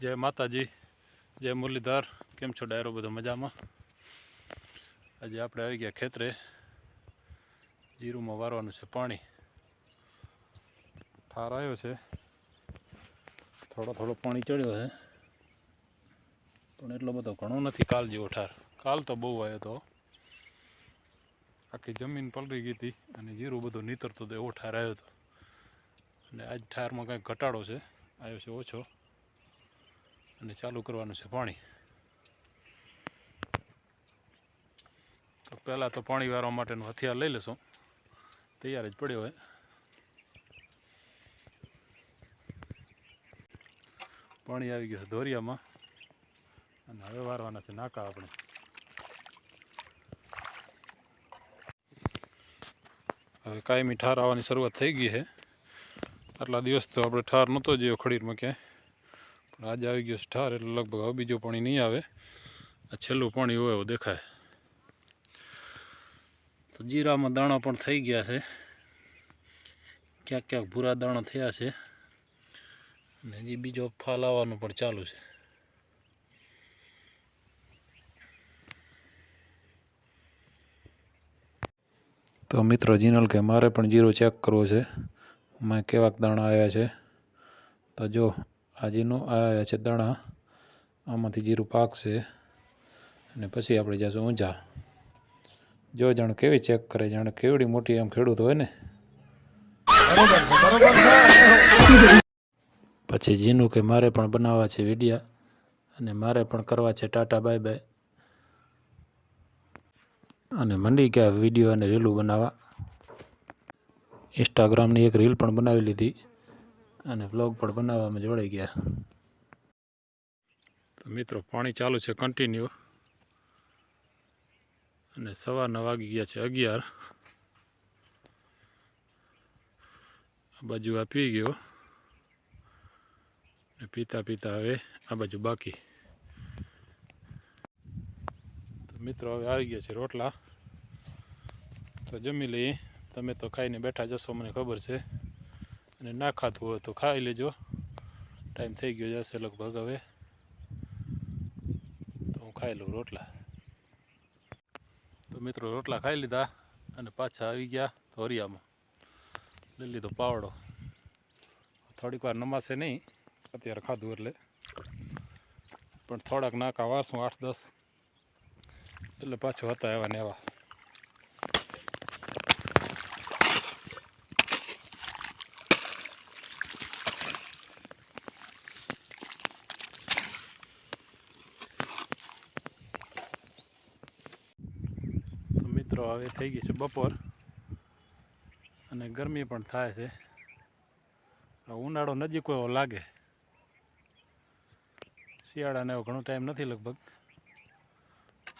જય માતાજી, જય મુરલીધર. કેમ છો ડાયરો બધો મજામાં? આજે આપણે આવી ગયા ખેતરે. જીરુમાં વારવાનું છે પાણી. ઠાર આવ્યો છે. થોડો થોડો પાણી ચડ્યો છે. પણ એટલો બધો ઘણો નથી કાલ જેવો ઠાર. કાલ તો બહુ આવ્યો હતો આખી જમીન પલરી ગઈ હતી અને જીરું બધું નીતરતું હતું એવો ઠાર આવ્યો હતો અને આજ ઠારમાં કાંઈક ઘટાડો છે. આવ્યો છે ઓછો. અને ચાલુ કરવાનું છે પાણી. તો પહેલાં તો પાણી વારવા માટેનું હથિયાર લઈ લેશું. તૈયાર જ પડ્યો હોય. પાણી આવી ગયું છે ધોરિયામાં. અને હવે વારવાના છે નાકા આપણે. હવે કાયમી ઠાર આવવાની શરૂઆત થઈ ગઈ છે. આટલા દિવસ તો આપણે ઠાર નહોતો જોયો ખડીરમાં ક્યાંય આજે આવી ગયો સ્ટાર, એટલે લગભગ હવે બીજું પાણી નહીં આવે. આ છેલ્લું પાણી હોય એવું દેખાય. તો જીરામાં દાણા પણ થઈ ગયા છે. ક્યાંક ક્યાંક ભૂરા દાણા થયા છે. અને હજી બીજો ફાલ આવવાનું પણ ચાલુ છે. તો મિત્રો, જીનલ કે મારે પણ જીરો ચેક કરવો છે. મેં કેવાક દાણા આવ્યા છે. તો જો આ જીનું આવ્યા છે દાણા આમાંથી જીરું પાકશે અને પછી આપણે જઈશું ઊંઝા. જો જાણે કેવી ચેક કરે, જાણે કેવડી મોટી એમ ખેડૂત હોય ને. પછી જીનું કે મારે પણ બનાવવા છે વિડીયા અને મારે પણ કરવા છે ટાટા, બાય બાય. અને મંડી ગયા વીડિયો અને રીલું બનાવવા. ઇન્સ્ટાગ્રામની એક રીલ પણ બનાવી લીધી. અને વ્લોગ પણ બનાવવામાં જોડાઈ ગયા. તો મિત્રો, પાણી ચાલુ છે કન્ટિન્યુ અને સવારના વાગી ગયા છે અગિયાર. આ બાજુ આ પી ગયો. ને પીતા પીતા હવે આ બાજુ બાકી. તો મિત્રો, હવે આવી ગયા છે રોટલા. તો જમી લઈએ. તમે તો ખાઈને બેઠા જશો મને ખબર છે. અને ના ખાતું હોય તો ખાઈ લેજો. ટાઈમ થઈ ગયો જશે લગભગ હવે. તો હું ખાઈ લઉં રોટલા. તો મિત્રો રોટલા ખાઈ લીધા અને પાછા આવી ગયા ધોરિયામાં. લઈ લીધો પાવડો. થોડીક વાર નમાશે નહીં, અત્યારે ખાધું એટલે. પણ થોડાક નાકા વારશું આઠ દસ. એટલે પાછો હતા એવા ને એવા તો મિત્રો હવે થઈ ગઈ છે બપોર. અને ગરમી પણ થાય છે. ઉનાળો નજીક એવો લાગે. શિયાળાને એવો ઘણો ટાઈમ નથી લગભગ.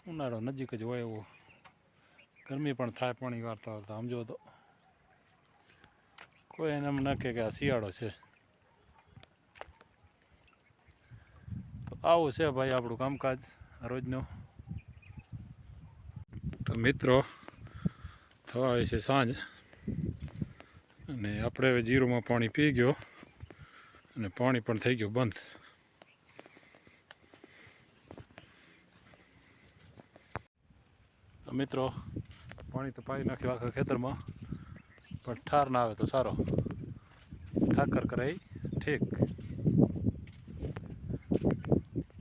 ઉનાળો નજીક જ હોય એવો. ગરમી પણ થાય પાણી વારતા વારતા, સમજો તો. કોઈ એને એમ ન કે આ શિયાળો છે. તો આવું છે ભાઈ આપણું કામકાજ રોજનું. મિત્રો થવા આવે છે સાંજ. અને આપણે હવે જીરુમાં પાણી પી ગયો. અને પાણી પણ થઈ ગયું બંધ. મિત્રો, પાણી તો પાઈ નાખ્યું આખા ખેતરમાં, પણ ઠાર ના આવે તો સારો. ઠાકર કરાય ઠીક.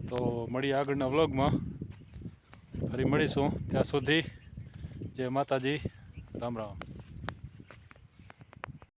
તો મળીએ આગળના વ્લોગમાં. ફરી મળીશું. ત્યાં સુધી જય માતાજી રામ રામ